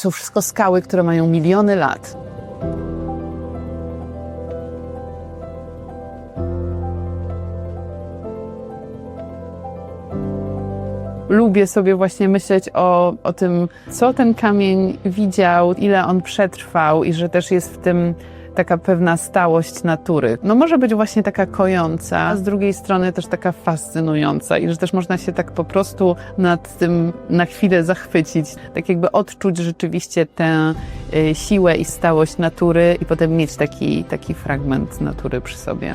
są wszystko skały, które mają miliony lat. Lubię sobie właśnie myśleć o, o tym, co ten kamień widział, ile on przetrwał i że też jest w tym taka pewna stałość natury. No może być właśnie taka kojąca, a z drugiej strony też taka fascynująca i że też można się tak po prostu nad tym na chwilę zachwycić, tak jakby odczuć rzeczywiście tę y, siłę i stałość natury i potem mieć taki, taki fragment natury przy sobie.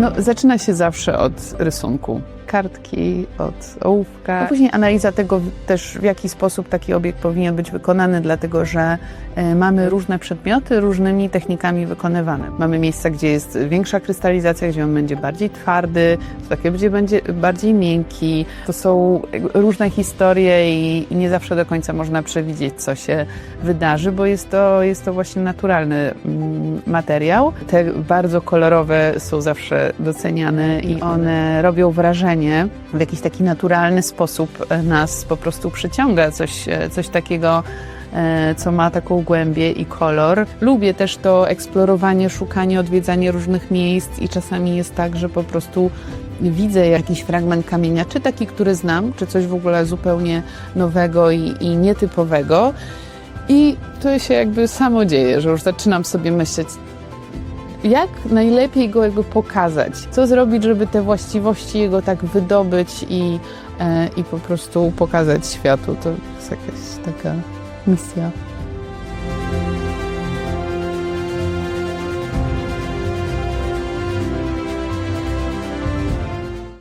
No, zaczyna się zawsze od rysunku. Kartki, od ołówka. A później analiza tego też, w jaki sposób taki obiekt powinien być wykonany, dlatego że e, mamy różne przedmioty różnymi technikami wykonywane. Mamy miejsca, gdzie jest większa krystalizacja, gdzie on będzie bardziej twardy, takie gdzie będzie bardziej miękki. To są różne historie i, i nie zawsze do końca można przewidzieć, co się wydarzy, bo jest to, jest to właśnie naturalny mm, materiał. Te bardzo kolorowe są zawsze doceniane i one robią wrażenie. W jakiś taki naturalny sposób e, nas po prostu przyciąga coś, e, coś takiego e, co ma taką głębię i kolor. Lubię też to eksplorowanie, szukanie, odwiedzanie różnych miejsc i czasami jest tak, że po prostu widzę jakiś fragment kamienia, czy taki, który znam, czy coś w ogóle zupełnie nowego i, i nietypowego. I to się jakby samo dzieje, że już zaczynam sobie myśleć, jak najlepiej go jakby pokazać, co zrobić, żeby te właściwości jego tak wydobyć i, e, i po prostu pokazać światu. To jest jakaś taka misja.